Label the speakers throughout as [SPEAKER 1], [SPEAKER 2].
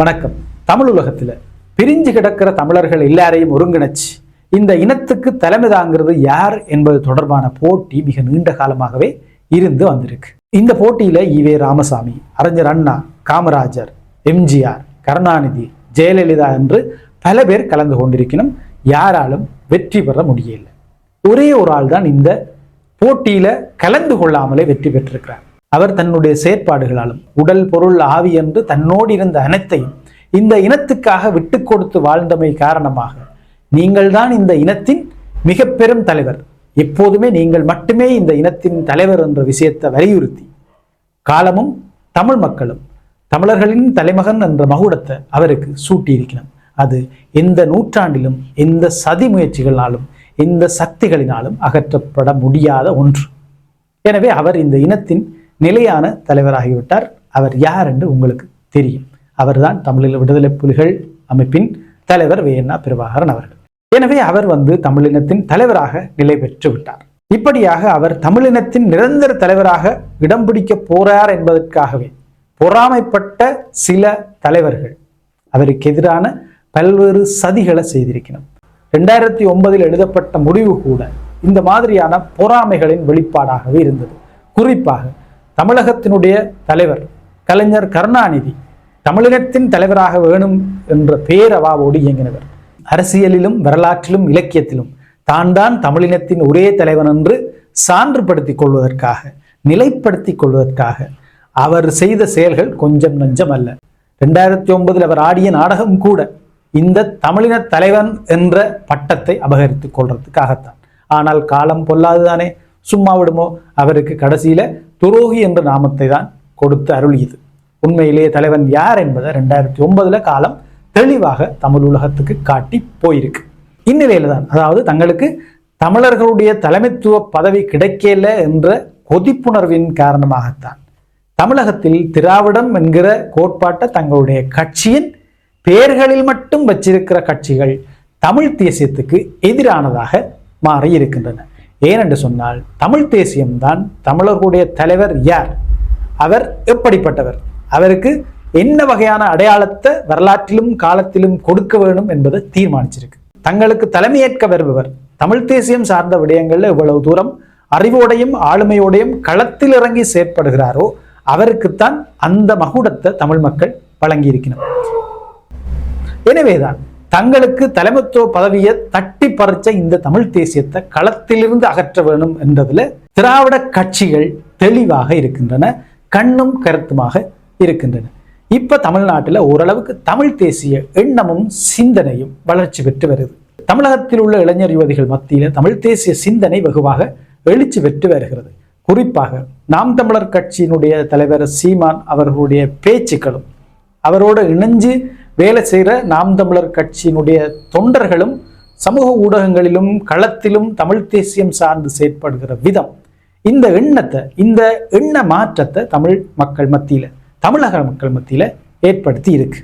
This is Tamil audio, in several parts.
[SPEAKER 1] வணக்கம். தமிழ் உலகத்துல பிரிஞ்சு கிடக்கிற தமிழர்கள் எல்லாரையும் ஒருங்கிணைச்சு இந்த இனத்துக்கு தலைமை தாங்கிறது யார் என்பது தொடர்பான போட்டி மிக நீண்ட காலமாகவே இருந்து வந்திருக்கு. இந்த போட்டியில ஈவே ராமசாமி அறிஞர் அண்ணா காமராஜர் எம்ஜிஆர் கருணாநிதி ஜெயலலிதா என்று பல பேர் கலந்து கொண்டிருக்கணும். யாராலும் வெற்றி பெற முடியல. ஒரே ஒரு ஆள் தான் இந்த போட்டியில கலந்து கொள்ளாமலே வெற்றி பெற்றிருக்கிறார். அவர் தன்னுடைய செயற்பாடுகளாலும் உடல் பொருள் ஆவி என்று தன்னோடு இருந்த அனைத்தையும் இந்த இனத்துக்காக விட்டு கொடுத்து வாழ்ந்தமை காரணமாக நீங்கள் தான் இந்த இனத்தின் மிக பெரும் தலைவர். எப்போதுமே நீங்கள் மட்டுமே இந்த இனத்தின் தலைவர் என்ற விஷயத்தை வலியுறுத்தி காலமும் தமிழ் மக்களும் தமிழர்களின் தலைமகன் என்ற மகுடத்தை அவருக்கு சூட்டியிருக்கணும் அது எந்த நூற்றாண்டிலும் எந்த சதி முயற்சிகளாலும் எந்த சக்திகளினாலும் அகற்றப்பட முடியாத ஒன்று. எனவே அவர் இந்த இனத்தின் நிலையான தலைவராகிவிட்டார். அவர் யார் என்று உங்களுக்கு தெரியும். அவர்தான் தமிழீழ விடுதலை புலிகள் அமைப்பின் தலைவர் வேண்ணா பிரபாகரன் அவர்கள். எனவே அவர் வந்து தமிழினத்தின் தலைவராக நிலை பெற்று விட்டார். இப்படியாக அவர் தமிழினத்தின் நிரந்தர தலைவராக இடம் பிடிக்க போறார் என்பதற்காகவே பொறாமைப்பட்ட சில தலைவர்கள் அவருக்கு எதிரான பல்வேறு சதிகளை செய்திருக்கணும் ரெண்டாயிரத்தி ஒன்பதில் எழுதப்பட்ட முடிவு கூட இந்த மாதிரியான பொறாமைகளின் வெளிப்பாடாகவே இருந்தது. குறிப்பாக தமிழகத்தினுடைய தலைவர் கலைஞர் கருணாநிதி தமிழினத்தின் தலைவராக வேணும் என்ற பேரவாவோடு இயங்கினவர். அரசியலிலும் வரலாற்றிலும் இலக்கியத்திலும் தான் தான் தமிழினத்தின் ஒரே தலைவன் என்று சான்றுபடுத்திக் கொள்வதற்காக நிலைப்படுத்தி கொள்வதற்காக அவர் செய்த செயல்கள் கொஞ்சம் நஞ்சம் அல்ல. ரெண்டாயிரத்தி ஒன்பதில் அவர் ஆடிய நாடகம் கூட இந்த தமிழின தலைவன் என்ற பட்டத்தை அபகரித்துக் கொள்றதுக்காகத்தான். ஆனால் காலம் பொல்லாதுதானே சும்மா விடுமோ? அவருக்கு கடைசியில துரோகி என்ற நாமத்தை தான் கொடுத்து அருளியது. உண்மையிலேயே தலைவன் யார் என்பதை ரெண்டாயிரத்தி ஒன்பதுல காலம் தெளிவாக தமிழ் உலகத்துக்கு காட்டி போயிருக்கு. இந்நிலையில தான் அதாவது தங்களுக்கு தமிழர்களுடைய தலைமைத்துவ பதவி கிடைக்கல என்ற கொதிப்புணர்வின் காரணமாகத்தான் தமிழகத்தில் திராவிடம் என்கிற கோட்பாட்டை தங்களுடைய கட்சியின் பெயர்களில் மட்டும் வச்சிருக்கிற கட்சிகள் தமிழ் தேசியத்துக்கு எதிரானதாக மாறி இருக்கின்றன ஏனென்று சொன்னால் தமிழ் தேசியம்தான் தமிழர்களுடைய தலைவர் யார்? அவர் எப்படிப்பட்டவர்? அவருக்கு என்ன வகையான அடையாளத்தை வரலாற்றிலும் காலத்திலும் கொடுக்க வேண்டும் என்பதை தீர்மானிச்சிருக்கு. தங்களுக்கு தலைமையேற்க வருபவர் தமிழ் தேசியம் சார்ந்த விடயங்கள்ல இவ்வளவு தூரம் அறிவோடையும் ஆளுமையோடையும் களத்தில் இறங்கி செயற்படுகிறாரோ அவருக்குத்தான் அந்த மகுடத்தை தமிழ் மக்கள் வழங்கியிருக்கணும் எனவேதான் தங்களுக்கு தலைமைத்துவ பதவியை தட்டி பறிச்ச இந்த தமிழ் தேசியத்தை களத்திலிருந்து அகற்ற வேண்டும் என்றதுல திராவிட கட்சிகள் தெளிவாக இருக்கின்றன கண்ணும் கருத்துமாக இருக்கின்றன. இப்ப தமிழ்நாட்டில் ஓரளவுக்கு தமிழ் தேசிய எண்ணமும் சிந்தனையும் வளர்ச்சி பெற்று வருது. தமிழகத்தில் உள்ள இளைஞர் யுவதிகள் மத்தியில தமிழ் தேசிய சிந்தனை வெகுவாக எழுச்சி பெற்று வருகிறது. குறிப்பாக நாம் தமிழர் கட்சியினுடைய தலைவர் சீமான் அவர்களுடைய பேச்சுக்களும் அவரோடு இணைஞ்சு வேலை செய்கிற நாம் தமிழர் கட்சியினுடைய தொண்டர்களும் சமூக ஊடகங்களிலும் களத்திலும் தமிழ் தேசியம் சார்ந்து செயற்படுகிற விதம் இந்த எண்ணத்தை இந்த எண்ண மாற்றத்தை தமிழ் மக்கள் மத்தியில் தமிழக மக்கள் மத்தியில் ஏற்படுத்தி இருக்கு.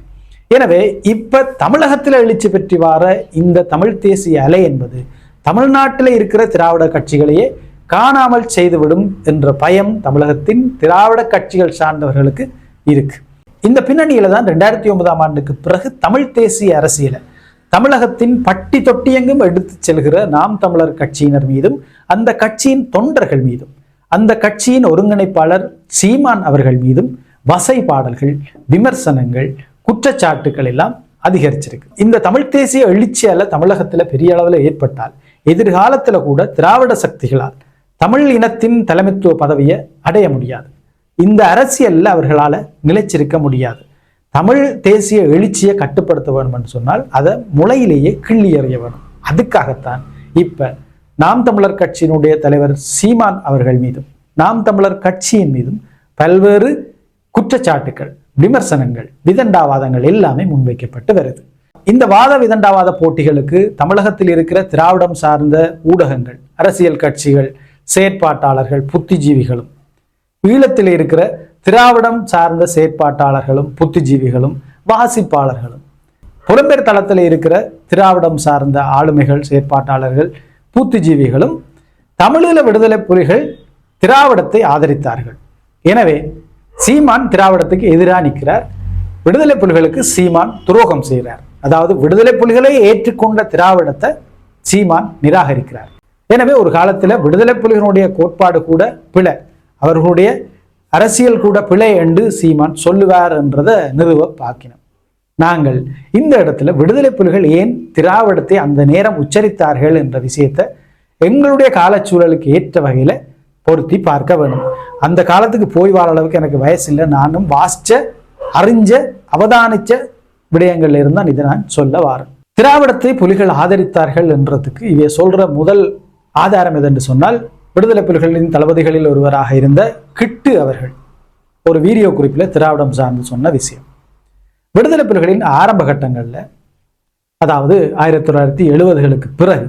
[SPEAKER 1] எனவே இப்போ தமிழகத்தில் எழுச்சி பெற்று வார இந்த தமிழ் தேசிய அலை என்பது தமிழ்நாட்டில் இருக்கிற திராவிட கட்சிகளையே காணாமல் செய்துவிடும் என்ற பயம் தமிழகத்தின் திராவிட கட்சிகள் சார்ந்தவர்களுக்கு இருக்குது இந்த பின்னணியில் தான் ரெண்டாயிரத்தி ஒன்பதாம் ஆண்டுக்கு பிறகு தமிழ் தேசிய அரசியலை தமிழகத்தின் பட்டி தொட்டியெங்கும் எடுத்துச் செல்கிற நாம் தமிழர் கட்சியினர் மீதும் அந்த கட்சியின் தொண்டர்கள் மீதும் அந்த கட்சியின் ஒருங்கிணைப்பாளர் சீமான் அவர்கள் மீதும் வசை பாடல்கள் விமர்சனங்கள் குற்றச்சாட்டுகள் எல்லாம் அதிகரிச்சிருக்கு. இந்த தமிழ் தேசிய எழுச்சியால தமிழகத்துல பெரிய அளவில் ஏற்பட்டால் எதிர்காலத்துல கூட திராவிட சக்திகளால் தமிழ் இனத்தின் தலைமைத்துவ பதவியை அடைய முடியாது. இந்த அரசியலில் அவர்களால நிலைச்சிருக்க முடியாது. தமிழ் தேசிய எழுச்சியை கட்டுப்படுத்த வேண்டும் என்று சொன்னால் அதை முளையிலேயே கிள்ளி எறிய வேணும். அதுக்காகத்தான் இப்ப நாம் தமிழர் கட்சியினுடைய தலைவர் சீமான் அவர்கள் மீதும் நாம் தமிழர் கட்சியின் மீதும் பல்வேறு குற்றச்சாட்டுக்கள் விமர்சனங்கள் விதண்டாவாதங்கள் எல்லாமே முன்வைக்கப்பட்டு வருது. இந்த வாத விதண்டாவாத போட்டிகளுக்கு தமிழகத்தில் இருக்கிற திராவிடம் சார்ந்த ஊடகங்கள் அரசியல் கட்சிகள் செயற்பாட்டாளர்கள் புத்திஜீவிகளும் ஈழத்தில் இருக்கிற திராவிடம் சார்ந்த செயற்பாட்டாளர்களும் புத்திஜீவிகளும் வாசிப்பாளர்களும். புலம்பெயர் தளத்தில் இருக்கிற திராவிடம் சார்ந்த ஆளுமைகள் செயற்பாட்டாளர்கள் புத்திஜீவிகளும் தமிழீழ விடுதலை புலிகள் திராவிடத்தை ஆதரித்தார்கள். எனவே சீமான் திராவிடத்துக்கு எதிராக நிற்கிறார். விடுதலை புலிகளுக்கு சீமான் துரோகம் செய்கிறார். அதாவது விடுதலை புலிகளை ஏற்றுக்கொண்ட திராவிடத்தை சீமான் நிராகரிக்கிறார். எனவே ஒரு காலத்தில் விடுதலை புலிகளுடைய கோட்பாடு கூட பிழை. அவர்களுடைய அரசியல் கூட பிழை என்று சீமான் சொல்லுவார் என்றதை நிறுவ பார்க்கினோம் நாங்கள் இந்த இடத்துல விடுதலை புலிகள் ஏன் திராவிடத்தை அந்த நேரம் உச்சரித்தார்கள் என்ற விஷயத்தை எங்களுடைய காலச்சூழலுக்கு ஏற்ற வகையில் பொருத்தி பார்க்க வேணும் அந்த காலத்துக்கு போய் வாழ அளவுக்கு எனக்கு வயசு இல்லை. நானும் வாசிச்ச அறிஞ்ச அவதானிச்ச விடயங்கள்ல இருந்தால் இதை நான் சொல்ல வாரேன் திராவிடத்தை புலிகள் ஆதரித்தார்கள் என்றதுக்கு இவை சொல்ற முதல் ஆதாரம் எதென்று சொன்னால் விடுதலை புலிகளின் தளபதிகளில் ஒருவராக இருந்த கிட்டு அவர்கள். ஒரு வீடியோ குறிப்பில் திராவிடம் சார்ந்து சொன்ன விஷயம். விடுதலை புலிகளின் ஆரம்ப கட்டங்களில் அதாவது ஆயிரத்தி தொள்ளாயிரத்தி எழுபதுகளுக்கு பிறகு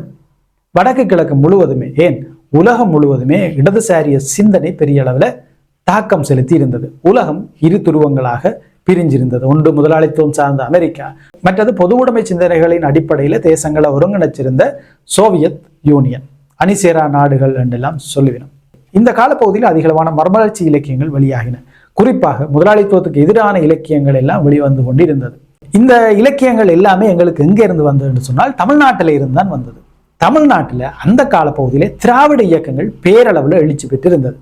[SPEAKER 1] வடக்கு கிழக்கு முழுவதுமே ஏன் உலகம் முழுவதுமே இடதுசாரிய சிந்தனை பெரிய அளவில் தாக்கம் செலுத்தி இருந்தது. உலகம் இரு துருவங்களாக பிரிஞ்சிருந்தது. ஒன்று முதலாளித்துவம் சார்ந்த அமெரிக்கா மற்றது பொது உடைமை சிந்தனைகளின் அடிப்படையில் தேசங்களை ஒருங்கிணைச்சிருந்த சோவியத் யூனியன். அணிசேரா நாடுகள் என்றெல்லாம் சொல்லுவினோம். இந்த காலப்பகுதியில் அதிகளவான மர்மலர்ச்சி இலக்கியங்கள் வெளியாகின. குறிப்பாக முதலாளித்துவத்துக்கு எதிரான இலக்கியங்கள் எல்லாம் வெளிவந்து கொண்டிருந்தது. இந்த இலக்கியங்கள் எல்லாமே எங்களுக்கு எங்கே இருந்து வந்ததுன்னு சொன்னால் தமிழ்நாட்டில் இருந்து தான் வந்தது. தமிழ்நாட்டில் அந்த காலப்பகுதியிலே திராவிட இயக்கங்கள் பேரளவில் எழுச்சி பெற்றிருந்தது.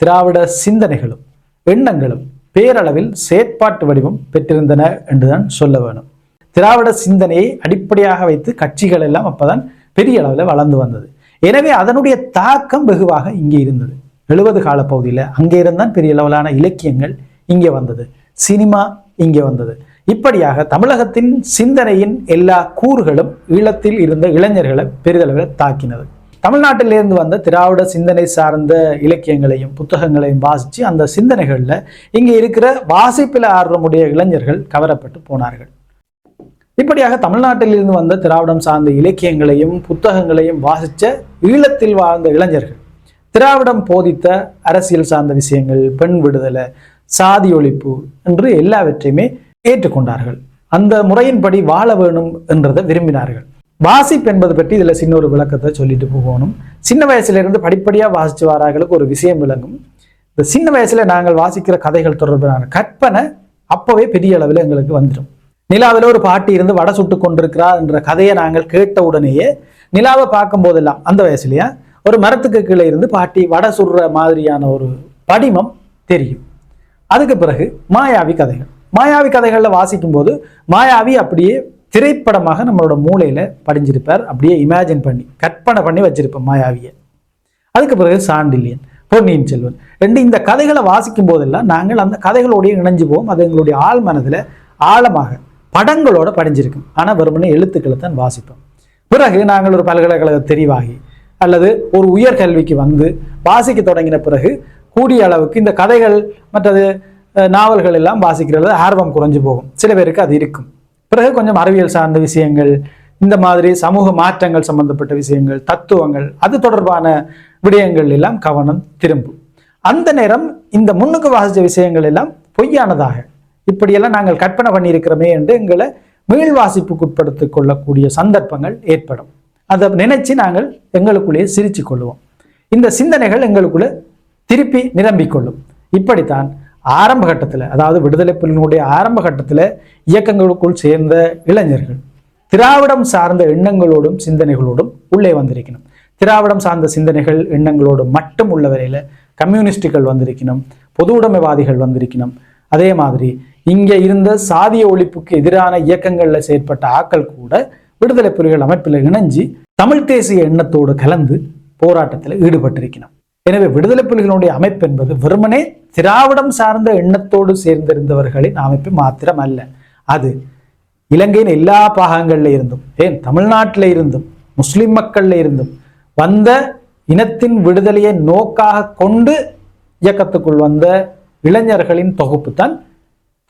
[SPEAKER 1] திராவிட சிந்தனைகளும் எண்ணங்களும் பேரளவில் செயற்பாட்டு வடிவம் பெற்றிருந்தன என்றுதான் சொல்ல வேணும். திராவிட சிந்தனையை அடிப்படையாக வைத்து கட்சிகள் எல்லாம் அப்போதான் பெரிய அளவில் வளர்ந்து வந்தது. எனவே அதனுடைய தாக்கம் வெகுவாக இங்கே இருந்தது. எழுபது காலப்பகுதியில் அங்கே இருந்தான். பெரிய அளவிலான இலக்கியங்கள் இங்கே வந்தது. சினிமா இங்கே வந்தது. இப்படியாக தமிழகத்தின் சிந்தனையின் எல்லா கூறுகளும் ஈழத்தில் இருந்த இளைஞர்களை பெரிதளவில் தாக்கினது. தமிழ்நாட்டிலிருந்து வந்த திராவிட சிந்தனை சார்ந்த இலக்கியங்களையும் புத்தகங்களையும் வாசித்து அந்த சிந்தனைகளில் இங்கே இருக்கிற வாசிப்பில் ஆர்வமுடைய இளைஞர்கள் கவரப்பட்டு போனார்கள். இப்படியாக தமிழ்நாட்டிலிருந்து வந்த திராவிடம் சார்ந்த இலக்கியங்களையும் புத்தகங்களையும் வாசித்த ஈழத்தில் வாழ்ந்த இளைஞர்கள் திராவிடம் போதித்த அரசியல் சார்ந்த விஷயங்கள் பெண் விடுதலை சாதி ஒழிப்பு என்று எல்லாவற்றையுமே ஏற்றுக்கொண்டார்கள். அந்த முறையின்படி வாழ வேணும் என்றதை விரும்பினார்கள். வாசிப்பு என்பது பற்றி இதில் சின்ன ஒரு விளக்கத்தை சொல்லிட்டு போகணும். சின்ன வயசுல இருந்து படிப்படியாக வாசிச்சு வாரார்களுக்கு ஒரு விஷயம் விளங்கும். இந்த சின்ன வயசுல நாங்கள் வாசிக்கிற கதைகள் தொடர்பான கற்பனை அப்பவே பெரிய அளவில் எங்களுக்கு வந்துடும். நிலாவில் ஒரு பாட்டி இருந்து வடை சுட்டு கொண்டிருக்கிறா என்ற கதையை நாங்கள் கேட்ட உடனேயே நிலாவை பார்க்கும் போதெல்லாம் அந்த வயசுலயா ஒரு மரத்துக்கு கீழே இருந்து பாட்டி வடை சுடுற மாதிரியான ஒரு படிமம் தெரியும். அதுக்கு பிறகு மாயாவி கதைகள். மாயாவி கதைகளில் வாசிக்கும் போது மாயாவி அப்படியே திரைப்படமாக நம்மளோட மூளையில் படிஞ்சிருப்பார். அப்படியே இமேஜின் பண்ணி கற்பனை பண்ணி வச்சிருப்போம் மாயாவியை. அதுக்கு பிறகு சாண்டில்யன் பொன்னியின் செல்வன் ரெண்டு இந்த கதைகளை வாசிக்கும் போதெல்லாம் நாங்கள் அந்த கதைகளோடய இணைஞ்சு போவோம். அது எங்களுடைய ஆழ் மனதில் ஆழமாக படங்களோட படிஞ்சிருக்கும் ஆனால் வெறுமனே எழுத்துக்களை தான் வாசிப்போம் பிறகு நாங்கள் ஒரு பல்கலைக்கழக தெரிவாகி அல்லது ஒரு உயர்கல்விக்கு வந்து வாசிக்க தொடங்கின பிறகு கூடிய அளவுக்கு இந்த கதைகள் மற்றது நாவல்கள் எல்லாம் வாசிக்கிறது ஆர்வம் குறைஞ்சு போகும். சில பேருக்கு அது இருக்கும். பிறகு கொஞ்சம் அறிவியல் சார்ந்த விஷயங்கள் இந்த மாதிரி சமூக மாற்றங்கள் சம்பந்தப்பட்ட விஷயங்கள் தத்துவங்கள் அது தொடர்பான விடயங்கள் எல்லாம் கவனம் திரும்பும். அந்த நேரம் இந்த முன்னுக்கு வாசித்த விஷயங்கள் எல்லாம் பொய்யானதாக இப்படியெல்லாம் நாங்கள் கற்பனை பண்ணியிருக்கிறோமே என்று எங்களை மீள் வாசிப்புக்குட்படுத்திக் கொள்ளக்கூடிய சந்தர்ப்பங்கள் ஏற்படும். அதை நினைச்சு நாங்கள் எங்களுக்குள்ளேயே சிரிச்சு கொள்வோம் இந்த சிந்தனைகள் எங்களுக்குள்ள திருப்பி நிரம்பிக் கொள்ளும் இப்படித்தான் ஆரம்ப கட்டத்தில் அதாவது விடுதலை புலிகளுடைய ஆரம்ப கட்டத்தில் இயக்கங்களுக்குள் சேர்ந்த இளைஞர்கள் திராவிடம் சார்ந்த எண்ணங்களோடும் சிந்தனைகளோடும் உள்ளே வந்திருக்கணும். திராவிடம் சார்ந்த சிந்தனைகள் எண்ணங்களோடு மட்டும் உள்ள வரையில் கம்யூனிஸ்டுகள் வந்திருக்கணும் பொது உடைமைவாதிகள் வந்திருக்கணும். அதே மாதிரி இங்கே இருந்த சாதிய ஒழிப்புக்கு எதிரான இயக்கங்கள்ல செயற்பட்ட ஆக்கள் கூட விடுதலை புலிகள் அமைப்பில் இணைஞ்சு தமிழ் தேசிய எண்ணத்தோடு கலந்து போராட்டத்தில் ஈடுபட்டிருக்கணும். எனவே விடுதலை புலிகளுடைய அமைப்பு என்பது வெறுமனே திராவிடம் சார்ந்த எண்ணத்தோடு சேர்ந்திருந்தவர்களின் அமைப்பு மாத்திரம் அல்ல அது இலங்கையின் எல்லா பாகங்கள்ல இருந்தும் ஏன் தமிழ்நாட்டில் இருந்தும் முஸ்லிம் மக்கள்ல இருந்தும் வந்த இனத்தின் விடுதலையை நோக்காக கொண்டு இயக்கத்துக்குள் வந்த இளைஞர்களின் தொகுப்பு தான்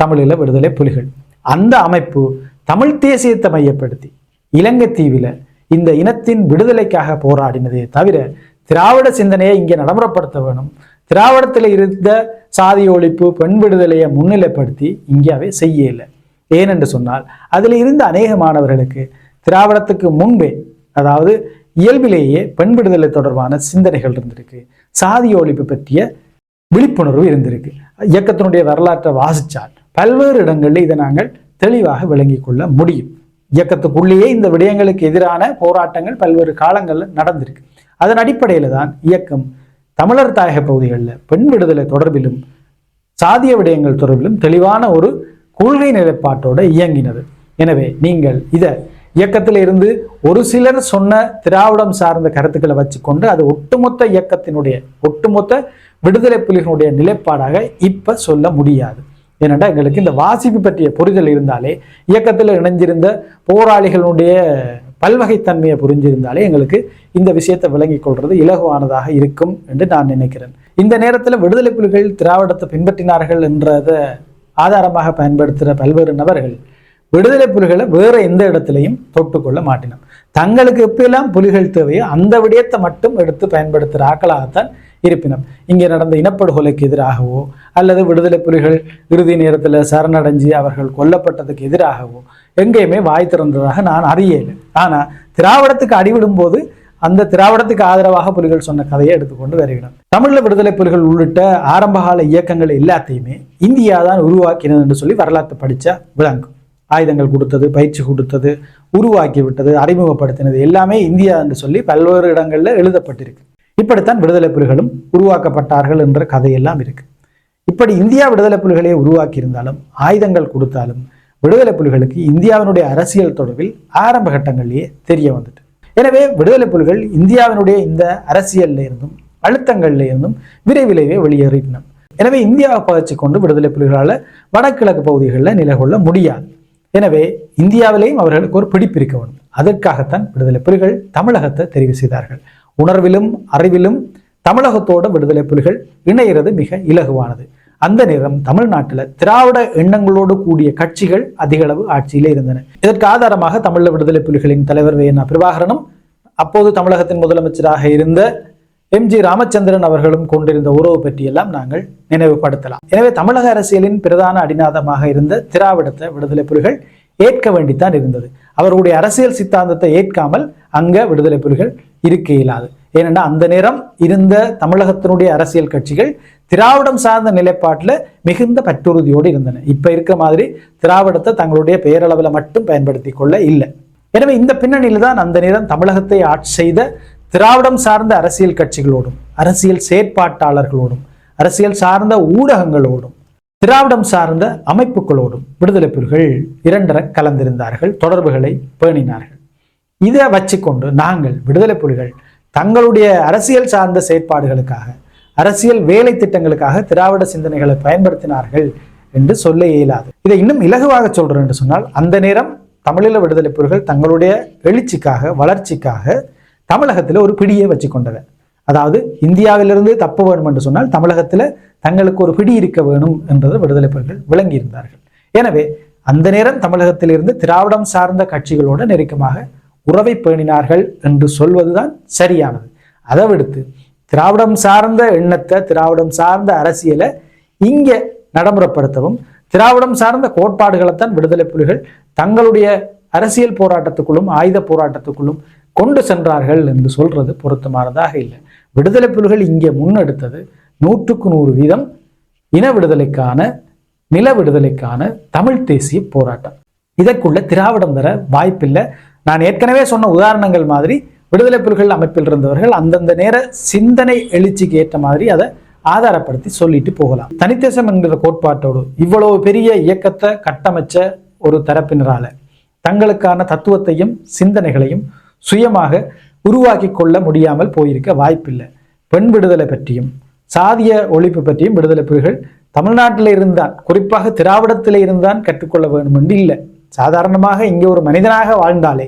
[SPEAKER 1] தமிழீழ விடுதலை புலிகள். அந்த அமைப்பு தமிழ் தேசியத்தை மையப்படுத்தி இலங்கை தீவில இந்த இனத்தின் விடுதலைக்காக போராடினதே தவிர திராவிட சிந்தனையை இங்கே நடைமுறைப்படுத்த வேணும். திராவிடத்தில் இருந்த சாதி ஒழிப்பு பெண் விடுதலையை முன்னிலைப்படுத்தி இங்கேயாவே செய்ய இல்லை. ஏனென்று சொன்னால் அதில் இருந்த அநேக மாணவர்களுக்கு திராவிடத்துக்கு முன்பே அதாவது இயல்பிலேயே பெண் விடுதலை தொடர்பான சிந்தனைகள் இருந்திருக்கு. சாதி ஒழிப்பு பற்றிய விழிப்புணர்வு இருந்திருக்கு. இயக்கத்தினுடைய வரலாற்றை வாசித்தால் பல்வேறு இடங்களில் இதை நாங்கள் தெளிவாக விளங்கிக் கொள்ள முடியும். இயக்கத்துக்குள்ளேயே இந்த விடயங்களுக்கு எதிரான போராட்டங்கள் பல்வேறு காலங்களில் நடந்திருக்கு. அதன் அடிப்படையில் தான் இயக்கம் தமிழர் தாயக பகுதிகளில் பெண் விடுதலை தொடர்பிலும் சாதிய விடயங்கள் தொடர்பிலும் தெளிவான ஒரு கொள்கை நிலைப்பாட்டோடு இயங்கினது. எனவே நீங்கள் இதை இயக்கத்தில் இருந்து ஒரு சிலர் சொன்ன திராவிடம் சார்ந்த கருத்துக்களை வச்சுக்கொண்டு அது ஒட்டுமொத்த இயக்கத்தினுடைய ஒட்டுமொத்த விடுதலை புலிகளுடைய நிலைப்பாடாக இப்போ சொல்ல முடியாது. ஏனென்றால் எங்களுக்கு இந்த வாசிப்பு பற்றிய புரிதல் இருந்தாலே இயக்கத்தில் இணைஞ்சிருந்த போராளிகளுடைய பல்வகைத்தன்மையை புரிஞ்சிருந்தாலே எங்களுக்கு இந்த விஷயத்தை விளங்கிக் கொள்வது இலகுவானதாக இருக்கும் என்று நான் நினைக்கிறேன். இந்த நேரத்தில் விடுதலை புலிகள் திராவிடத்தை பின்பற்றினார்கள் என்றதை ஆதாரமாக பயன்படுத்துகிற பல்வேறு நபர்கள் விடுதலை புலிகளை வேற எந்த இடத்துலையும் தொட்டுக்கொள்ள மாட்டினோம் தங்களுக்கு எப்பெல்லாம் புலிகள் தேவையோ அந்த விடயத்தை மட்டும் எடுத்து பயன்படுத்துகிற ஆக்களாகத்தான் இருப்பினும் இங்கே நடந்த இனப்படுகொலைக்கு எதிராகவோ அல்லது விடுதலை புலிகள் இறுதி நேரத்தில் சரணடைஞ்சு அவர்கள் கொல்லப்பட்டதுக்கு எதிராகவோ எங்கேயுமே வாய் திறந்ததாக நான் அறியலை ஆனால் திராவிடத்துக்கு அடிவிடும் போது அந்த திராவிடத்துக்கு ஆதரவாக புலிகள் சொன்ன கதையை எடுத்துக்கொண்டு வருகிறோம் தமிழ்ல விடுதலை புலிகள் உள்ளிட்ட ஆரம்பகால இயக்கங்கள் எல்லாத்தையுமே இந்தியா தான் உருவாக்கினது என்று சொல்லி வரலாற்று படித்த விளங்கும் ஆயுதங்கள் கொடுத்தது பயிற்சி கொடுத்தது உருவாக்கி விட்டது அறிமுகப்படுத்தினது எல்லாமே இந்தியா என்று சொல்லி பல்வேறு இடங்களில் எழுதப்பட்டிருக்கு. இப்படித்தான் விடுதலை புலிகளும் உருவாக்கப்பட்டார்கள் என்ற கதையெல்லாம் இருக்கு. இப்படி இந்தியா விடுதலை புலிகளை உருவாக்கி இருந்தாலும் ஆயுதங்கள் கொடுத்தாலும் விடுதலை புலிகளுக்கு இந்தியாவினுடைய அரசியல் தொடர்பில் ஆரம்ப கட்டங்களிலேயே தெரிய வந்துட்டு. எனவே விடுதலை புலிகள் இந்தியாவினுடைய இந்த அரசியல்ல இருந்தும் அழுத்தங்கள்ல இருந்தும் விரைவிலேயே வெளியேறின. எனவே இந்தியாவை பகச்சு கொண்டு விடுதலை புலிகளால் வடகிழக்கு பகுதிகளில் நிலகொள்ள முடியாது. எனவே இந்தியாவிலேயும் அவர்களுக்கு ஒரு பிடிப்பு இருக்க வேண்டும். அதற்காகத்தான் விடுதலை புலிகள் தமிழகத்தை தெரிவு செய்தார்கள். உணர்விலும் அறிவிலும் தமிழகத்தோட விடுதலை புலிகள் இணையிறது மிக இலகுவானது. அந்த நேரம் தமிழ்நாட்டில் திராவிட எண்ணங்களோடு கூடிய கட்சிகள் அதிகளவு ஆட்சியிலே இருந்தன. இதற்கு ஆதாரமாக தமிழ விடுதலை புலிகளின் தலைவர் வேணா பிரபாகரனும் அப்போது தமிழகத்தின் முதலமைச்சராக இருந்த எம். ஜி. ராமச்சந்திரன் அவர்களும் கொண்டிருந்த உறவு பற்றியெல்லாம் நாங்கள் நினைவுபடுத்தலாம். எனவே தமிழக அரசியலின் பிரதான அடிநாதமாக இருந்த திராவிடத்தை விடுதலை புலிகள் ஏற்க வேண்டித்தான் இருந்தது. அவர்களுடைய அரசியல் சித்தாந்தத்தை ஏற்காமல் அங்க விடுதலை புலிகள் இருக்க இயலாது. ஏனென்னா அந்த நேரம் இருந்த தமிழகத்தினுடைய அரசியல் கட்சிகள் திராவிடம் சார்ந்த நிலைப்பாட்டில் மிகுந்த பற்றுறுதியோடு இருந்தன. இப்ப இருக்கிற மாதிரி திராவிடத்தை தங்களுடைய பெயரளவில் மட்டும் பயன்படுத்தி கொள்ள இல்லை. எனவே இந்த பின்னணியில் தான் அந்த நேரம் தமிழகத்தை ஆட்சி செய்த திராவிடம் சார்ந்த அரசியல் கட்சிகளோடும் அரசியல் செயற்பாட்டாளர்களோடும் அரசியல் சார்ந்த ஊடகங்களோடும் திராவிடம் சார்ந்த அமைப்புகளோடும் விடுதலை புலிகள் இரண்டர கலந்திருந்தார்கள் தொடர்புகளை பேணினார்கள். இதை வச்சுக்கொண்டு நாங்கள் விடுதலை புலிகள் தங்களுடைய அரசியல் சார்ந்த செயற்பாடுகளுக்காக அரசியல் வேலை திட்டங்களுக்காக திராவிட சிந்தனைகளை பயன்படுத்தினார்கள் என்று சொல்ல இயலாது. இதை இன்னும் இலகுவாக சொல்றேன் என்று சொன்னால் அந்த நேரம் தமிழீழ விடுதலை புலிகள் தங்களுடைய எழுச்சிக்காக வளர்ச்சிக்காக தமிழகத்தில் ஒரு பிடியை வச்சு கொண்டவர் அதாவது இந்தியாவிலிருந்து தப்பு வேணும் என்று சொன்னால் தமிழகத்தில் தங்களுக்கு ஒரு பிடி இருக்க வேணும் என்றது விடுதலை புலிகள் விளங்கியிருந்தார்கள். எனவே அந்த நேரம் தமிழகத்திலிருந்து திராவிடம் சார்ந்த கட்சிகளோடு நெருக்கமாக உறவை பேணினார்கள் என்று சொல்வதுதான் சரியானது. அதை விடுத்து திராவிடம் சார்ந்த எண்ணத்தை திராவிடம் சார்ந்த அரசியலை இங்கே நடைமுறைப்படுத்தவும் திராவிடம் சார்ந்த கோட்பாடுகளைத்தான் விடுதலை புலிகள் தங்களுடைய அரசியல் போராட்டத்துக்குள்ளும் ஆயுத போராட்டத்துக்குள்ளும் கொண்டு சென்றார்கள் என்று சொல்றது பொருத்தமானதாக இல்லை. விடுதலை புலிகள் இங்கே முன்னெடுத்தது நூற்றுக்கு நூறு வீதம் இன விடுதலைக்கான நில விடுதலைக்கான தமிழ் தேசிய போராட்டம். இதற்குள்ள திராவிடம் தர வாய்ப்பில்லை. நான் ஏற்கனவே சொன்ன உதாரணங்கள் மாதிரி விடுதலை புலிகள் அமைப்பில் இருந்தவர்கள் அந்தந்த நேர சிந்தனை எழுச்சிக்கு ஏற்ற மாதிரி அதை ஆதாரப்படுத்தி சொல்லிட்டு போகலாம். தனித்தேசம் என்கிற கோட்பாட்டோடு இவ்வளவு பெரிய இயக்கத்தை கட்டமைச்ச ஒரு தரப்பினரால தங்களுக்கான தத்துவத்தையும் சிந்தனைகளையும் சுயமாக உருவாக்கி கொள்ள முடியாமல் போயிருக்க வாய்ப்பில்லை. பெண் விடுதலை பற்றியும் சாதிய ஒழிப்பு பற்றியும் விடுதலை புலிகள் தமிழ்நாட்டில் இருந்தான் குறிப்பாக திராவிடத்தில் இருந்தான் கற்றுக்கொள்ள வேண்டும் என்று இல்லை. சாதாரணமாக இங்கே ஒரு மனிதனாக வாழ்ந்தாலே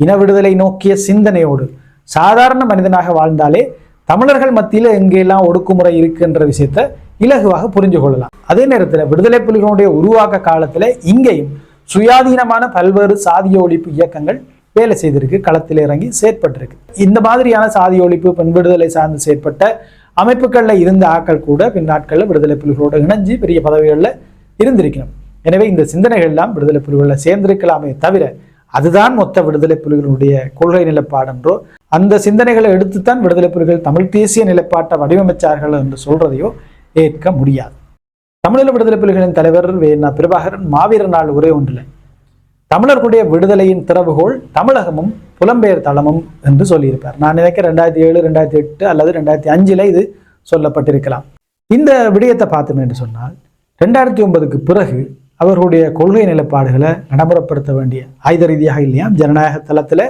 [SPEAKER 1] இன விடுதலை நோக்கிய சிந்தனையோடு சாதாரண மனிதனாக வாழ்ந்தாலே தமிழர்கள் மத்தியில் எங்கெல்லாம் ஒடுக்குமுறை இருக்குன்ற விஷயத்த இலகுவாக புரிஞ்சு கொள்ளலாம். அதே நேரத்தில் விடுதலை புலிகளுடைய உருவாக்க காலத்தில் இங்கேயும் சுயாதீனமான பல்வேறு சாதிய ஒழிப்பு இயக்கங்கள் வேலை செய்திருக்கு களத்தில் இறங்கி செயற்பட்டிருக்கு. இந்த மாதிரியான சாதி ஒழிப்பு பெண் விடுதலை சார்ந்து செயற்பட்ட அமைப்புகளில் இருந்த ஆக்கள் கூட பின் நாட்களில் விடுதலை புலிகளோடு இணைஞ்சு பெரிய பதவிகளில் இருந்திருக்கணும். எனவே இந்த சிந்தனைகள் எல்லாம் விடுதலை புலிகளில் சேர்ந்திருக்கலாமே தவிர அதுதான் மொத்த விடுதலை புலிகளுடைய கொள்கை நிலைப்பாடென்றோ அந்த சிந்தனைகளை எடுத்துத்தான் விடுதலை புலிகள் தமிழ் தேசிய நிலப்பாட்டை வடிவமைச்சார்கள் என்று சொல்றதையோ ஏற்க முடியாது. தமிழீழ விடுதலை புலிகளின் தலைவர் வேணா பிரபாகரன் மாவீரர் நாள் ஒரே ஒன்றில் தமிழர்களுடைய விடுதலையின் திறவுகோள் தமிழகமும் புலம்பெயர் தளமும் என்று சொல்லியிருப்பார். நான் நினைக்கிறேன் ரெண்டாயிரத்தி ஏழு ரெண்டாயிரத்தி எட்டு அல்லது ரெண்டாயிரத்தி அஞ்சில் இது சொல்லப்பட்டிருக்கலாம். இந்த விடயத்தை பார்த்தோம் என்று சொன்னால் ரெண்டாயிரத்தி ஒன்பதுக்கு பிறகு அவர்களுடைய கொள்கை நிலைப்பாடுகளை நடைமுறைப்படுத்த வேண்டிய ஆயுத ரீதியாக இல்லையா? ஜனநாயக தளத்தில்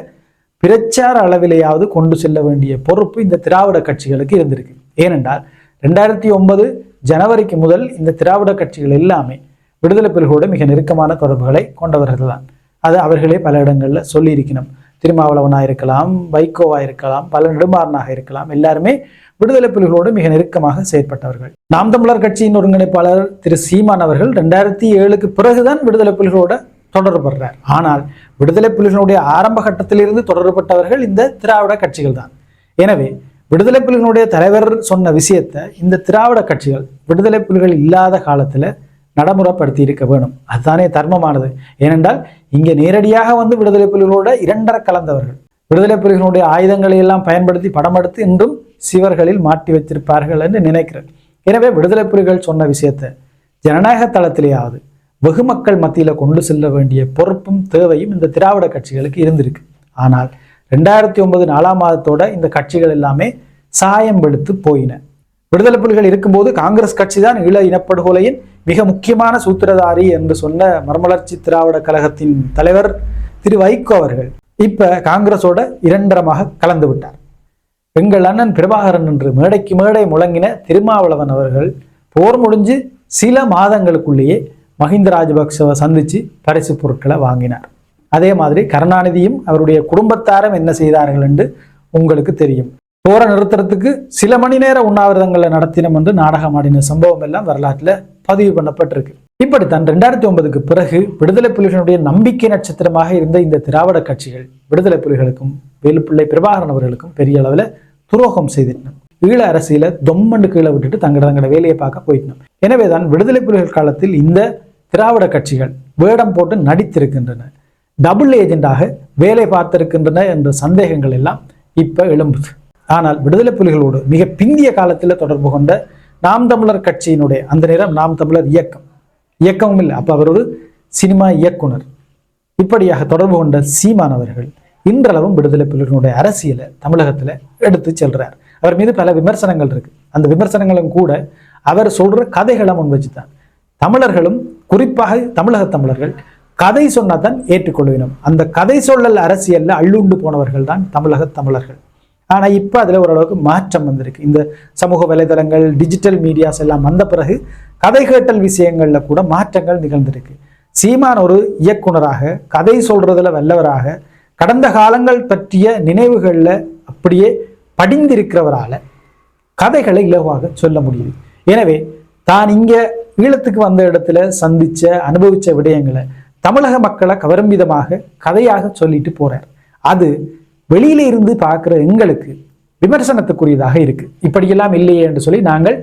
[SPEAKER 1] பிரச்சார அளவிலேயாவது கொண்டு செல்ல வேண்டிய பொறுப்பு இந்த திராவிட கட்சிகளுக்கு இருந்திருக்கு. ஏனென்றால் ரெண்டாயிரத்தி ஒன்பது ஜனவரிக்கு முதல் இந்த திராவிட கட்சிகள் எல்லாமே விடுதலை புலிகளோடு மிக நெருக்கமான தொடர்புகளை கொண்டவர்கள் தான் அது அவர்களே பல இடங்களில் சொல்லியிருக்கணும். திருமாவளவனாக இருக்கலாம் வைகோவாக இருக்கலாம் பல நெடுமாறனாக இருக்கலாம். எல்லாருமே விடுதலை புலிகளோடு மிக நெருக்கமாக செயற்பட்டவர்கள். நாம் தமிழர் கட்சியின் ஒருங்கிணைப்பாளர் திரு சீமான் அவர்கள் ரெண்டாயிரத்தி ஏழுக்கு பிறகுதான் விடுதலை புலிகளோட தொடர்படுறார் ஆனால் விடுதலை புலிகளுடைய ஆரம்ப கட்டத்திலிருந்து தொடர்பட்டவர்கள் இந்த திராவிட கட்சிகள் தான் எனவே விடுதலை புலிகளுடைய தலைவர் சொன்ன விஷயத்தை இந்த திராவிட கட்சிகள் விடுதலை புலிகள் இல்லாத காலத்துல நடைமுறைப்படுத்தி இருக்க வேணும் அதுதானே தர்மமானது. ஏனென்றால் இங்கே நேரடியாக வந்து விடுதலை புலிகளோட இரண்டர கலந்தவர்கள். விடுதலை புலிகளுடைய ஆயுதங்களை எல்லாம் பயன்படுத்தி படம் எடுத்து இன்றும் சிவர்களில் மாட்டி வச்சிருப்பார்கள் என்று நினைக்கிறேன். எனவே விடுதலை புலிகள் சொன்ன விஷயத்தை ஜனநாயக தளத்திலேயாவது வெகு மக்கள் மத்தியில் கொண்டு செல்ல வேண்டிய பொறுப்பும் தேவையும் இந்த திராவிட கட்சிகளுக்கு இருந்திருக்கு. ஆனால் ரெண்டாயிரத்தி ஒன்பது நாலாம் மாதத்தோட இந்த கட்சிகள் எல்லாமே சாயம் வெளுத்து போயின. விடுதலை புலிகள் இருக்கும்போது காங்கிரஸ் கட்சி தான் ஈழ இனப்படுகொலையின் மிக முக்கியமான சூத்திரதாரி என்று சொன்ன மறுமலர்ச்சி திராவிட கழகத்தின் தலைவர் திரு வைகோ அவர்கள் இப்ப காங்கிரஸோட இரண்டரமாக கலந்து விட்டார். எங்கள் அண்ணன் பிரபாகரன் என்று மேடைக்கு மேடை முழங்கின திருமாவளவன் அவர்கள் போர் முடிஞ்சு சில மாதங்களுக்குள்ளேயே மஹிந்த ராஜபக்சவை சந்திச்சு பரிசு பொருட்களை வாங்கினார். அதே மாதிரி கருணாநிதியும் அவருடைய குடும்பத்தாரும் என்ன செய்தார்கள் என்று உங்களுக்கு தெரியும். போரை நிறுத்துறதுக்கு சில மணி நேர உண்ணாவிரதங்களை நடத்தினோம் என்று நாடகமாடின சம்பவம் எல்லாம் வரலாற்றில் பதிவு பண்ணப்பட்டிருக்கு. இப்படித்தான் ரெண்டாயிரத்தி ஒன்பதுக்கு பிறகு விடுதலை புலிகளுடைய நம்பிக்கை நட்சத்திரமாக இருந்த இந்த திராவிட கட்சிகள் விடுதலை புலிகளுக்கும் வேலுப்பிள்ளை பிரபாகரன் அவர்களுக்கும் பெரிய அளவில் துரோகம் செய்திருந்தன ஈழ அரசியல தொம்மண்டு கீழே விட்டுட்டு தங்கட தங்கட வேலையை பார்க்க போயிட்டோம் எனவேதான் விடுதலை புலிகள் காலத்தில் இந்த திராவிட கட்சிகள் வேடம் போட்டு நடித்திருக்கின்றன. டபுள் ஏஜெண்டாக வேலை பார்த்திருக்கின்றன என்ற சந்தேகங்கள் எல்லாம் இப்போ எழும்புது. ஆனால் விடுதலை புலிகளோடு மிக பிந்திய காலத்தில் தொடர்பு கொண்ட நாம் தமிழர் கட்சியினுடைய அந்த நேரம் நாம் தமிழர் இயக்கம். இயக்கமும் இல்லை. அப்போ அவர் ஒரு சினிமா இயக்குனர். இப்படியாக தொடர்பு கொண்ட சீமானவர்கள் இன்றளவும் விடுதலை புலிகளுடைய அரசியலை தமிழகத்தில் எடுத்து செல்றார். அவர் மீது பல விமர்சனங்கள் இருக்கு. அந்த விமர்சனங்களும் கூட அவர் சொல்ற கதைகளை முன் வச்சுதான். தமிழர்களும் குறிப்பாக தமிழக தமிழர்கள் கதை சொன்னாதான் ஏற்றுக்கொள்வினோம். அந்த கதை சொல்லல் அரசியலில் அள்ளுண்டு போனவர்கள் தான் தமிழக தமிழர்கள். ஆனால் இப்போ அதில் ஓரளவுக்கு மாற்றம் வந்திருக்கு. இந்த சமூக வலைதளங்கள் டிஜிட்டல் மீடியாஸ் எல்லாம் வந்த பிறகு கதை கேட்டல் விஷயங்கள்ல கூட மாற்றங்கள் நிகழ்ந்திருக்கு. சீமான் ஒரு இயக்குனராக கதை சொல்றதுல வல்லவராக கடந்த காலங்கள் பற்றிய நினைவுகளில் அப்படியே படிந்திருக்கிறவரால கதைகளை இலகுவாக சொல்ல முடியுது. எனவே தான் இங்கே ஈழத்துக்கு வந்த இடத்துல சந்திச்ச அனுபவிச்ச விடயங்களை தமிழக மக்களை கவரும் விதமாக கதையாக சொல்லிட்டு போகிறார் அது வெளியில இருந்து பார்க்குற எங்களுக்கு விமர்சனத்துக்குரியதாக இருக்கு. இப்படியெல்லாம் இல்லையே என்று சொல்லி நாங்கள்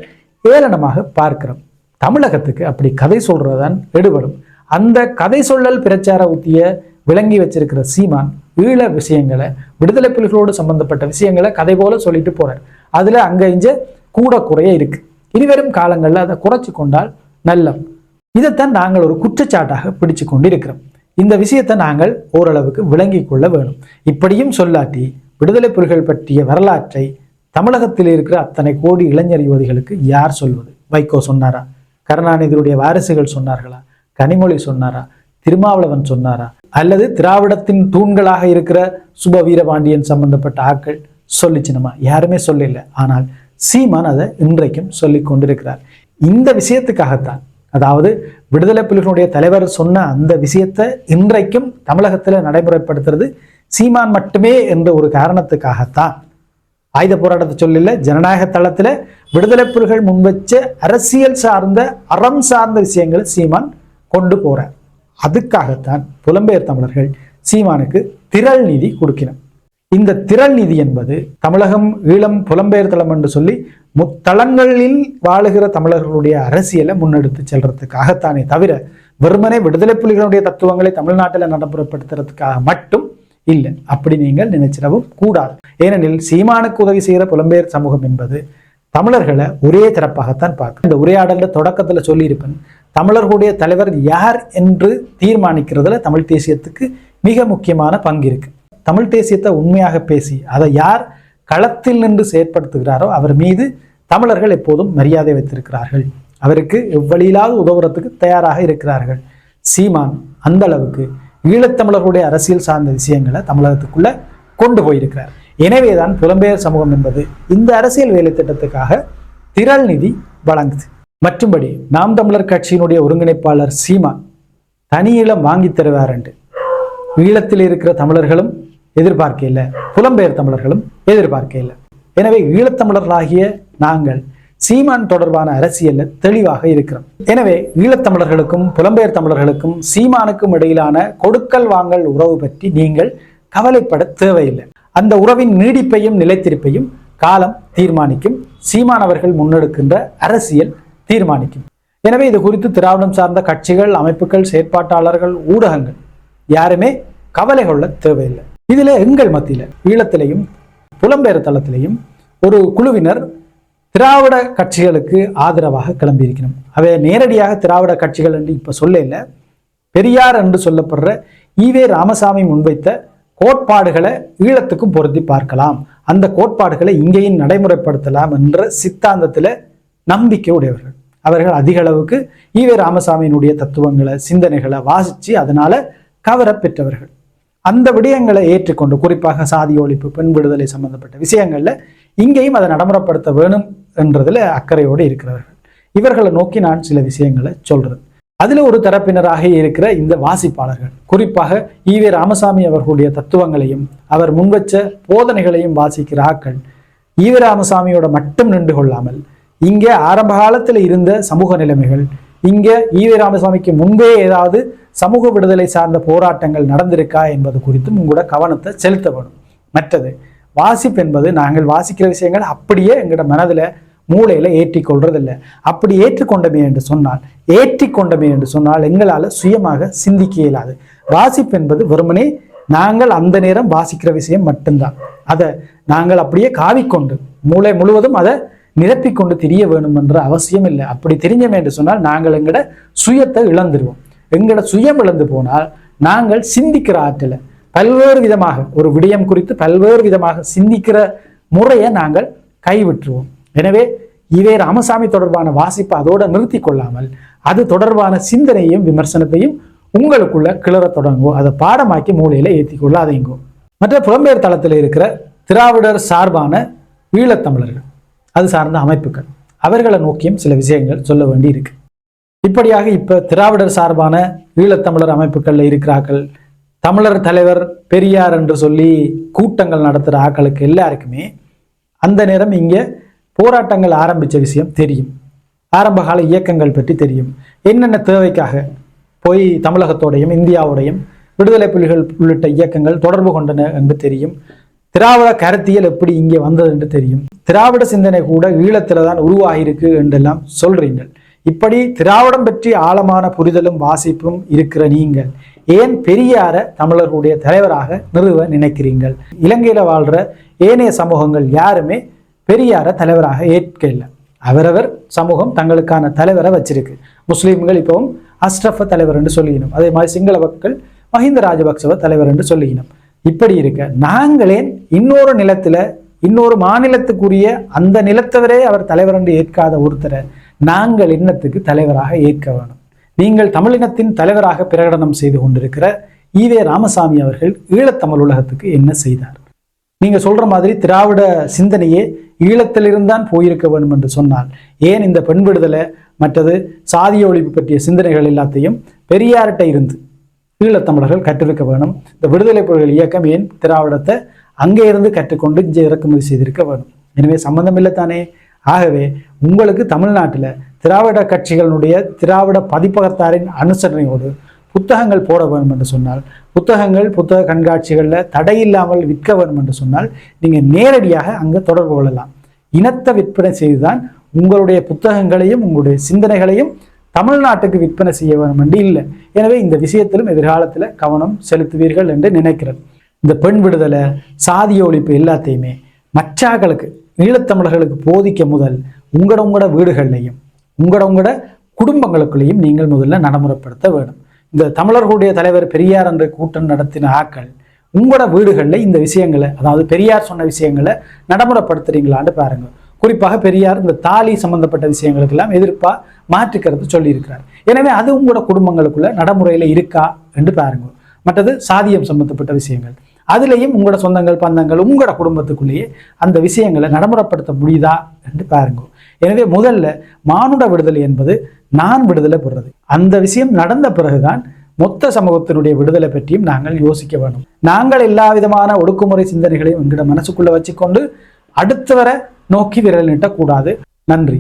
[SPEAKER 1] ஏளனமாக பார்க்கிறோம். தமிழகத்துக்கு அப்படி கதை சொல்றதுதான் எடுபடும். அந்த கதை சொல்லல் பிரச்சார உத்திய விளங்கி வச்சிருக்கிற சீமான் ஈழ விஷயங்களை விடுதலை புலிகளோடு சம்பந்தப்பட்ட விஷயங்களை கதை போல சொல்லிட்டு போறார். அதுல அங்க இஞ்ச கூட குறைய இருக்கு. இனிவரும் காலங்களில் அதை குறைச்சு கொண்டால் நல்லம். இதைத்தான் நாங்கள் ஒரு குற்றச்சாட்டாக பிடிச்சு கொண்டு இருக்கிறோம் இந்த விஷயத்தை நாங்கள் ஓரளவுக்கு விளங்கிக் கொள்ள வேணும். இப்படியும் சொல்லாட்டி விடுதலை புலிகள் பற்றிய வரலாற்றை தமிழகத்தில் இருக்கிற அத்தனை கோடி இளைஞர் யுவதிகளுக்கு யார் சொல்வது? வைகோ சொன்னாரா? கருணாநிதியுடைய வாரிசுகள் சொன்னார்களா? கனிமொழி சொன்னாரா? திருமாவளவன் சொன்னாரா? அல்லது திராவிடத்தின் தூண்களாக இருக்கிற சுப வீரபாண்டியன் சம்பந்தப்பட்ட ஆக்கள் சொல்லிச்சினமா யாருமே சொல்லல. ஆனால் சீமான் அதை இன்றைக்கும் சொல்லி கொண்டிருக்கிறார். இந்த விஷயத்துக்காகத்தான். அதாவது விடுதலை புலிகளுடைய தலைவர் சொன்ன அந்த விஷயத்தை இன்றைக்கும் தமிழகத்தில் நடைமுறைப்படுத்துறது சீமான் மட்டுமே என்ற ஒரு காரணத்துக்காகத்தான். ஆயுத போராட்டத்தை சொல்லல ஜனநாயக தளத்தில் விடுதலை புலிகள் முன்வச்ச அரசியல் சார்ந்த அறம் சார்ந்த விஷயங்களை சீமான் கொண்டு போகிறார் அதுக்காகத்தான் புலம்பெயர் தமிழர்கள் சீமானுக்கு திரள் நிதி கொடுக்கணும் இந்த திரள் நிதி என்பது தமிழகம் ஈழம் புலம்பெயர் தளம் என்று சொல்லி முத்தளங்களில் வாழுகிற தமிழர்களுடைய அரசியலை முன்னெடுத்து செல்றதுக்காகத்தானே தவிர வெறுமனே விடுதலை புலிகளுடைய தத்துவங்களை தமிழ்நாட்டில் நடைமுறைப்படுத்துறதுக்காக மட்டும் இல்லை. அப்படி நீங்கள் நினைச்சிடவும் கூடாது. ஏனெனில் சீமானுக்கு உதவி செய்கிற புலம்பெயர் சமூகம் என்பது தமிழர்களை ஒரே தரப்பாகத்தான் பார்க்க இந்த உரையாடல தொடக்கத்தில் சொல்லியிருப்பேன் தமிழர்களுடைய தலைவர் யார் என்று தீர்மானிக்கிறதுல தமிழ் தேசியத்துக்கு மிக முக்கியமான பங்கு இருக்குது தமிழ் தேசியத்தை உண்மையாக பேசி அதை யார் களத்தில் நின்று செயற்படுத்துகிறாரோ அவர் மீது தமிழர்கள் எப்போதும் மரியாதை வைத்திருக்கிறார்கள். அவருக்கு எவ்வழியிலாவது உதவுறதுக்கு தயாராக இருக்கிறார்கள். சீமான் அந்த அளவுக்கு ஈழத்தமிழர்களுடைய அரசியல் சார்ந்த விஷயங்களை தமிழகத்துக்குள்ள கொண்டு போயிருக்கிறார். எனவேதான் புலம்பெயர் சமூகம் என்பது இந்த அரசியல் வேலை திட்டத்துக்காக திரள் நிதி வழங்குது. மற்றும்படி நாம் தமிழர் கட்சியினுடைய ஒருங்கிணைப்பாளர் சீமான் தனியிலம் வாங்கி தருவார் என்று. ஈழத்தில் இருக்கிற தமிழர்களும் எதிர்பார்க்க இல்லை புலம்பெயர் தமிழர்களும் எதிர்பார்க்க இல்லை எனவே ஈழத்தமிழர்களாகிய நாங்கள் சீமான் தொடர்பான அரசியலில் தெளிவாக இருக்கிறோம். எனவே ஈழத்தமிழர்களுக்கும் புலம்பெயர் தமிழர்களுக்கும் சீமானுக்கும் இடையிலான கொடுக்கல் வாங்கல் உறவு பற்றி நீங்கள் கவலைப்பட தேவையில்லை. அந்த உறவின் நீடிப்பையும் நிலைத்திருப்பையும் காலம் தீர்மானிக்கும். சீமான் அவர்கள் முன்னெடுக்கின்ற அரசியல் தீர்மானிக்கும். எனவே இது குறித்து திராவிடம் சார்ந்த கட்சிகள் அமைப்புகள் செயற்பாட்டாளர்கள் ஊடகங்கள் யாருமே கவலை கொள்ள தேவையில்லை. இதில் எங்கள் மத்தியில் ஈழத்திலையும் புலம்பெயர் தளத்திலையும் ஒரு குழுவினர் திராவிட கட்சிகளுக்கு ஆதரவாக கிளம்பியிருக்கணும். அவை நேரடியாக திராவிட கட்சிகள் என்று இப்போ சொல்ல இல்லை பெரியார் என்று சொல்லப்படுற ஈவே ராமசாமி முன்வைத்த கோட்பாடுகளை ஈழத்துக்கும் பொருத்தி பார்க்கலாம். அந்த கோட்பாடுகளை இங்கேயும் நடைமுறைப்படுத்தலாம் என்ற சித்தாந்தத்தில் நம்பிக்கை உடையவர்கள். அவர்கள் அதிக அளவுக்கு ஈவே ராமசாமியினுடைய தத்துவங்களை சிந்தனைகளை வாசித்து அதனால் கவர பெற்றவர்கள். அந்த விடயங்களை ஏற்றுக்கொண்டு குறிப்பாக சாதி ஒழிப்பு பெண் விடுதலை சம்பந்தப்பட்ட விஷயங்கள்ல இங்கேயும் அதை நடைமுறைப்படுத்த வேணும் என்றதுல அக்கறையோடு இருக்கிறவர்கள் இவர்களை நோக்கி நான் சில விஷயங்களை சொல்றது அதுல ஒரு தரப்பினராக இருக்கிற இந்த வாசிப்பாளர்கள் குறிப்பாக ஈவே ராமசாமி அவர்களுடைய தத்துவங்களையும் அவர் முன்வச்ச போதனைகளையும் வாசிக்கிற ஆக்கள் ஈவே ராமசாமியோட மட்டும் நின்று கொள்ளாமல் இங்கே ஆரம்ப காலத்தில் இருந்த சமூக நிலைமைகள் இங்கே ஈவே ராமசாமிக்கு முன்பே ஏதாவது சமூக விடுதலை சார்ந்த போராட்டங்கள் நடந்திருக்கா என்பது குறித்தும் உங்களோட கவனத்தை செலுத்த வேணும். மற்றது வாசிப்பு என்பது நாங்கள் வாசிக்கிற விஷயங்கள் அப்படியே எங்களோட மனதில் மூளையில் ஏற்றிக்கொள்றதில்லை அப்படி ஏற்றுக்கொண்டமே என்று சொன்னால் ஏற்றிக்கொண்டமே என்று சொன்னால் எங்களால் சுயமாக சிந்திக்க இயலாது. வாசிப்பு என்பது வெறுமனே நாங்கள் அந்த நேரம் வாசிக்கிற விஷயம் மட்டும்தான். அதை நாங்கள் அப்படியே காவிக்கொண்டு மூளை முழுவதும் அதை நிரப்பிக்கொண்டு தெரிய வேணும் என்ற அவசியம் இல்லை. அப்படி தெரிஞ்சமே என்று சொன்னால் நாங்கள் எங்களோட சுயத்தை இழந்துருவோம். எங்களோட சுயம் இழந்து போனால் நாங்கள் சிந்திக்கிற ஆற்றலை பல்வேறு விதமாக ஒரு விடயம் குறித்து பல்வேறு விதமாக சிந்திக்கிற முறையை நாங்கள் கைவிட்டுருவோம். எனவே இவே ராமசாமி தொடர்பான வாசிப்பை அதோட நிறுத்தி கொள்ளாமல் அது தொடர்பான சிந்தனையும் விமர்சனத்தையும் உங்களுக்குள்ள கிளற தொடங்குவோம். அதை பாடமாக்கி மூலையில ஏற்றி கொள்ளாதீங்கோ. மற்ற புலம்பெயர் தளத்தில் இருக்கிற திராவிடர் சார்பான ஈழத்தமிழர்கள். அது சார்ந்த அமைப்புகள். அவர்களை நோக்கியும் சில விஷயங்கள் சொல்ல வேண்டி இருக்கு இப்படியாக இப்ப திராவிடர் சார்பான ஈழத்தமிழர் அமைப்புகள்ல இருக்கிறார்கள். தமிழர் தலைவர் பெரியார் என்று சொல்லி கூட்டங்கள் நடத்துகிற ஆக்களுக்கு எல்லாருக்குமே அந்த நேரம் இங்கே போராட்டங்கள் ஆரம்பித்த விஷயம் தெரியும். ஆரம்பகால இயக்கங்கள் பற்றி தெரியும். என்னென்ன தேவைக்காக போய் தமிழகத்தோடையும் இந்தியாவோடையும் விடுதலை புலிகள் உள்ளிட்ட இயக்கங்கள் தொடர்பு கொண்டன என்று தெரியும். திராவிட கருத்தியல் எப்படி இங்கே வந்தது என்று தெரியும். திராவிட சிந்தனை கூட ஈழத்தில் தான் உருவாகியிருக்கு என்றெல்லாம் சொல்றீங்கள் இப்படி திராவிடம் பற்றி ஆழமான புரிதலும் வாசிப்பும் இருக்கிற நீங்கள். ஏன் பெரியார தமிழர்களுடைய தலைவராக நிறுவ நினைக்கிறீங்கள் இலங்கையில வாழ்ற ஏனைய சமூகங்கள் யாருமே பெரியார தலைவராக ஏற்க இல்லை அவரவர் சமூகம் தங்களுக்கான தலைவரை வச்சிருக்கு. முஸ்லீம்கள் இப்பவும் அஸ்ரஃப தலைவர் என்று சொல்லிக்கணும் அதே மாதிரி சிங்கள மக்கள் மஹிந்த ராஜபக்சவ தலைவர் என்று சொல்லிக்கணும் இப்படி இருக்க. நாங்களே இன்னொரு நிலத்துல இன்னொரு மாநிலத்துக்குரிய அந்த நிலத்தவரே அவர் தலைவர் என்று ஏற்காத ஒருத்தரை நாங்கள் இன்னத்துக்கு தலைவராக ஏற்க வேணும். நீங்கள் தமிழினத்தின் தலைவராக பிரகடனம் செய்து கொண்டிருக்கிற ஈவே ராமசாமி அவர்கள் ஈழத்தமிழ் உலகத்துக்கு என்ன செய்தார்? நீங்கள் சொல்கிற மாதிரி திராவிட சிந்தனையே ஈழத்திலிருந்தான் போயிருக்க வேண்டும் என்று சொன்னால் ஏன் இந்த பெண் விடுதலை மற்றது சாதிய ஒழிப்பு பற்றிய சிந்தனைகள் எல்லாத்தையும் பெரியார்கிட்ட இருந்து ஈழத்தமிழர்கள் கற்றிருக்க வேணும். இந்த விடுதலை புலிகள் இயக்கம் ஏன் திராவிடத்தை அங்கே இருந்து கற்றுக்கொண்டு இங்கே இறக்குமதி செய்திருக்க வேணும்? எனவே சம்பந்தம் இல்லை தானே? ஆகவே உங்களுக்கு தமிழ்நாட்டில் திராவிட கட்சிகளுடைய திராவிட பதிப்பகத்தாரின் அனுசரணையோடு புத்தகங்கள் போட வேண்டும் என்று சொன்னால் புத்தகங்கள் புத்தக கண்காட்சிகளில் தடையில்லாமல் விற்க வேண்டும் என்று சொன்னால் நீங்கள் நேரடியாக அங்கே தொடர்பு கொள்ளலாம். இனத்தை விற்பனை செய்துதான் உங்களுடைய புத்தகங்களையும் உங்களுடைய சிந்தனைகளையும் தமிழ்நாட்டுக்கு விற்பனை செய்ய வேண்டும் என்று இல்லை. எனவே இந்த விஷயத்திலும் எதிர்காலத்தில் கவனம் செலுத்துவீர்கள் என்று நினைக்கிறேன். இந்த பெண் விடுதலை சாதிய ஒழிப்பு எல்லாத்தையுமே மச்சாக்களுக்கு ஈழத்தமிழர்களுக்கு போதிக்க முதல் உங்களோட உங்களோட வீடுகள்லையும் உங்களோட உங்களோட குடும்பங்களுக்குள்ளேயும் நீங்கள் முதல்ல நடைமுறைப்படுத்த வேணும் இந்த தமிழர்களுடைய தலைவர் பெரியார் என்ற கூட்டம் நடத்தின ஆக்கள் உங்களோட வீடுகளில் இந்த விஷயங்களை அதாவது பெரியார் சொன்ன விஷயங்களை நடைமுறைப்படுத்துறீங்களான்னு பாருங்க. குறிப்பாக பெரியார் இந்த தாலி சம்பந்தப்பட்ட விஷயங்களுக்கெல்லாம் எதிர்ப்பாக மாற்றுக்கிறது சொல்லியிருக்கிறார். எனவே அது உங்களோட குடும்பங்களுக்குள்ள நடைமுறையில் இருக்கா என்று பாருங்க. மற்றது சாதியம் சம்பந்தப்பட்ட விஷயங்கள். அதுலேயும் உங்களோட சொந்தங்கள் பந்தங்கள் உங்களோட குடும்பத்துக்குள்ளேயே அந்த விஷயங்களை நடைமுறைப்படுத்த முடியுதா என்று பாருங்க. எனவே முதல்ல மானுட விடுதலை என்பது நான் விடுதலை பெறுறது. அந்த விஷயம் நடந்த பிறகுதான் மொத்த சமூகத்தினுடைய விடுதலை பற்றியும் நாங்கள் யோசிக்க வேண்டும். நாங்கள் எல்லா விதமான ஒடுக்குமுறை சிந்தனைகளையும் எங்களோட மனசுக்குள்ள வச்சுக்கொண்டு அடுத்து வர நோக்கி விரல் நீட்டக்கூடாது. நன்றி.